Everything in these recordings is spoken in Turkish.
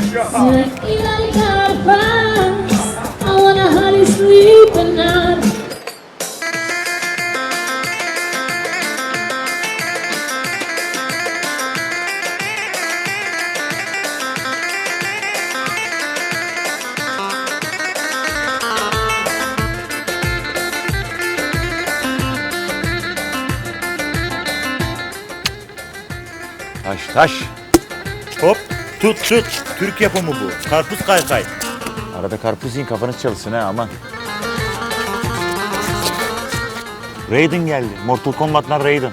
like carpets. I wanna hardly sleep at night. Taş. Hop tut tut. Türk yapımı bu. Karpuz kaykay. Arada karpuz yiyin kafanız çalışsın ha aman. Raiden geldi. Mortal Kombat'tan Raiden.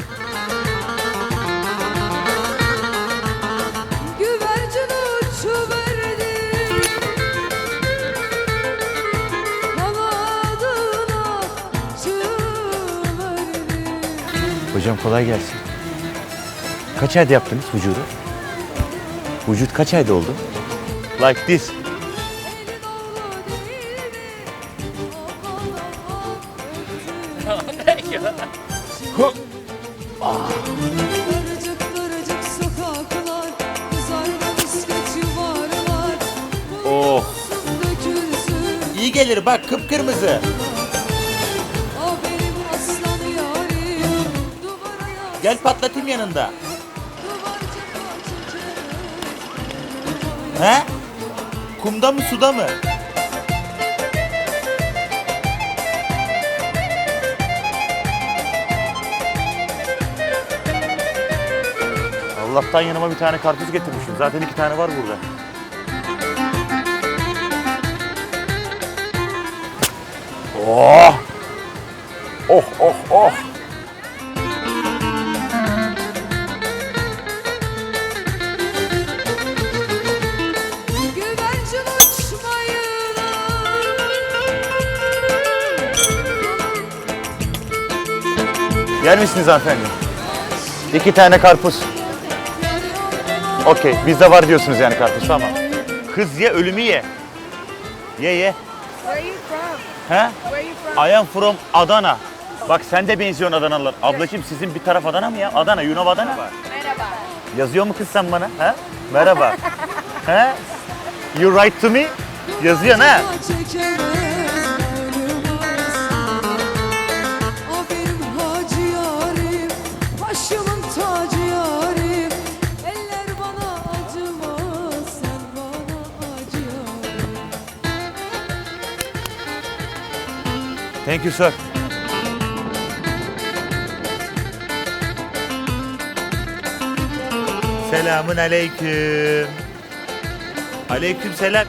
Güvercin uçuverdi Kanadına çığverdi Hocam kolay gelsin. Kaç ayda yaptınız vücudu? Vücut kaç ayda oldu? Like this. Bisküvit yuvarlar Oh. İyi gelir bak kıpkırmızı. Gel patlatayım yanında. He? Kumda mı suda mı? Allah'tan yanıma bir tane karpuz getirmişim. Zaten iki tane var burada. Oh! Oh oh oh! Yer misiniz hanımefendi? İki tane karpuz. Okey, bizde var diyorsunuz yani karpuz, tamam. Kız ye, ölümü ye. Ye ye. Where are you from? He? Where are you from? I am from Adana. Bak sen de benziyorsun Adanalılar. Ablacığım sizin bir taraf Adana mı ya? Adana, you know Adana? Merhaba. Yazıyor mu kız sen bana? He? Merhaba. He? You write to me? Yazıyorsun ha? Thank you sir. Selamun aleyküm. Aleyküm selam.